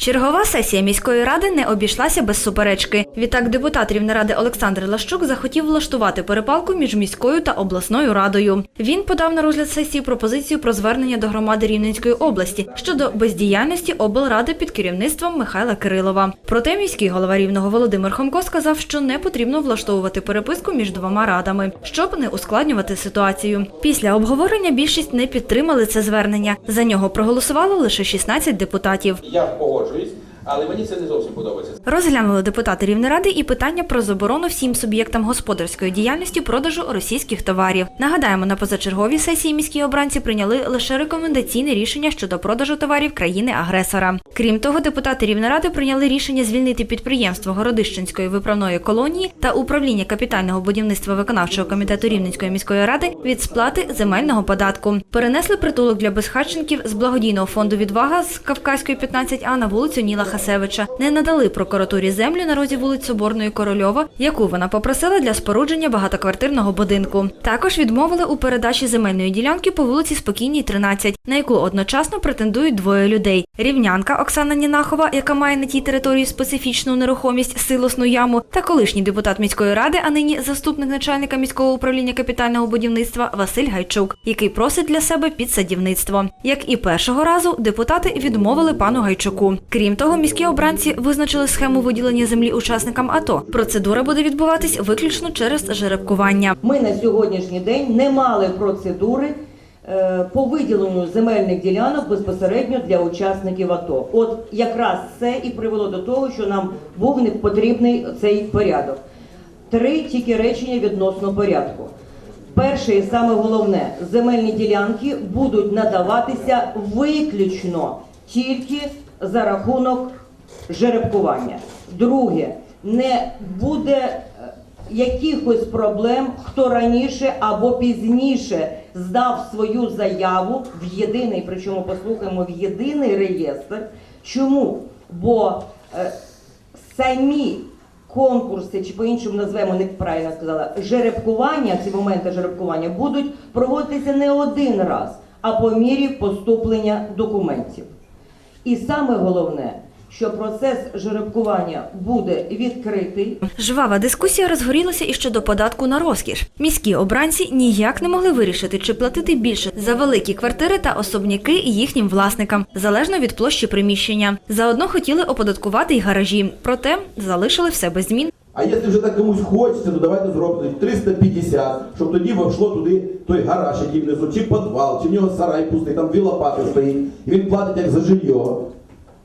Чергова сесія міської ради не обійшлася без суперечки. Відтак депутат Рівнеради Олександр Лащук захотів влаштувати перепалку між міською та обласною радою. Він подав на розгляд сесії пропозицію про звернення до громади Рівненської області щодо бездіяльності облради під керівництвом Михайла Кирилова. Проте міський голова рівного Володимир Хомко сказав, що не потрібно влаштовувати переписку між двома радами, щоб не ускладнювати ситуацію. Після обговорення більшість не підтримали це звернення. За нього проголосувало лише 16 депутатів. Я juiz? Але мені це не зовсім подобається. Розглянули депутати Рівнеради і питання про заборону всім суб'єктам господарської діяльності продажу російських товарів. Нагадаємо, на позачерговій сесії міські обранці прийняли лише рекомендаційне рішення щодо продажу товарів країни-агресора. Крім того, депутати Рівнеради прийняли рішення звільнити підприємство Городищенської виправної колонії та управління капітального будівництва виконавчого комітету Рівненської міської ради від сплати земельного податку. Перенесли притулок для безхатченків з благодійного фонду Відвага з Кавказької 15А на вулицю Ніла Хасевича. Не надали прокуратурі землю на розі вулиць Соборної Корольова, яку вона попросила для спорудження багатоквартирного будинку. Також відмовили у передачі земельної ділянки по вулиці Спокійній, 13, на яку одночасно претендують двоє людей: рівнянка Оксана Нінахова, яка має на тій території специфічну нерухомість силосну яму, та колишній депутат міської ради, а нині заступник начальника міського управління капітального будівництва Василь Гайчук, який просить для себе підсадівництво. Як і першого разу, депутати відмовили пану Гайчуку. Крім того, міські обранці визначили схему виділення землі учасникам АТО. Процедура буде відбуватись виключно через жеребкування. Ми на сьогоднішній день не мали процедури е, по виділенню земельних ділянок безпосередньо для учасників АТО. От якраз це і привело до того, що нам був не потрібний цей порядок. Три тільки речення відносно порядку. Перше і саме головне, земельні ділянки будуть надаватися виключно тільки за рахунок жеребкування. Друге, не буде е, якихось проблем, хто раніше або пізніше здав свою заяву в єдиний, причому послухаємо в єдиний реєстр. Чому? Бо е, самі конкурси, чи по-іншому назвемо, не правильно сказала, жеребкування, ці моменти жеребкування будуть проводитися не один раз, а по мірі поступлення документів. І саме головне, що процес жеребкування буде відкритий. Жвава дискусія розгорілася і щодо податку на розкіш. Міські обранці ніяк не могли вирішити, чи платити більше за великі квартири та особняки їхнім власникам, залежно від площі приміщення. Заодно хотіли оподаткувати й гаражі, проте залишили все без змін. А якщо вже так комусь хочеться, то давайте зробимо 350, щоб тоді вийшло туди той гараж, який внизу, чи підвал, чи в нього сарай пустий, там дві лопати стоїть, і він платить як за жилье.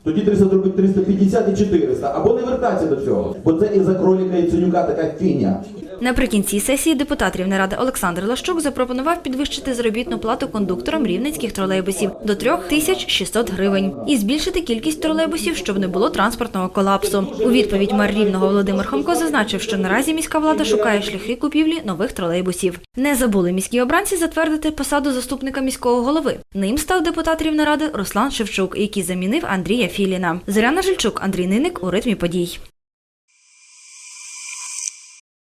Тоді треба зробити 350 і 400, або не вертатися до цього. Бо це і за кроліка, і ценюка така фіня. Наприкінці сесії депутат Рівнеради Олександр Лащук запропонував підвищити заробітну плату кондукторам рівненських тролейбусів до 3600 гривень і збільшити кількість тролейбусів, щоб не було транспортного колапсу. У відповідь мер Рівного Володимир Хомко зазначив, що наразі міська влада шукає шляхи купівлі нових тролейбусів. Не забули міські обранці затвердити посаду заступника міського голови. Ним став депутат Рівнеради Руслан Шевчук, який замінив Андрія Філіна. Зоряна Жильчук, Андрій Ниник у ритмі подій.